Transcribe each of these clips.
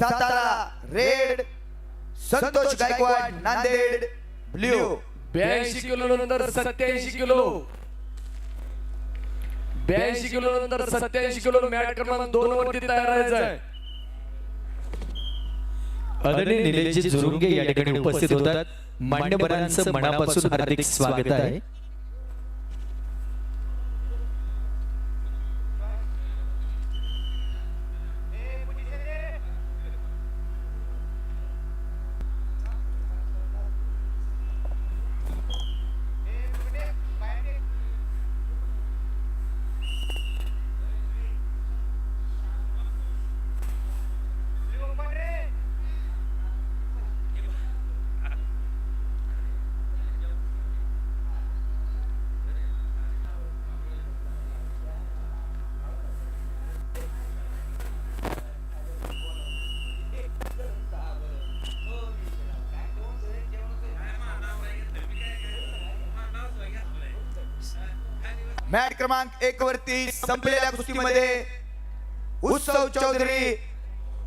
Satara red Santosh Gaikwad Nanded blue. ब्याऐंशी kilo नंतर सत्याऐंशी किलो. ब्याऐंशी किलो नंतर सत्याऐंशी किलो मॅट क्रमांक दोन वरती तयार आहे. आदरणीय निलेशजी जुरुंगे या ठिकाणी उपस्थित होतात. मान्यवरांचं मनापासून हार्दिक स्वागत आहे. मॅट क्रमांक एक वरती संपलेल्या कुस्तीमध्ये उत्सव चौधरी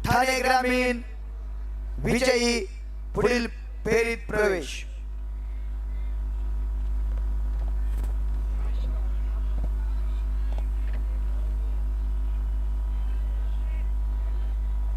ठाणे ग्रामीण विजयी पुढील फेरीत प्रवेश.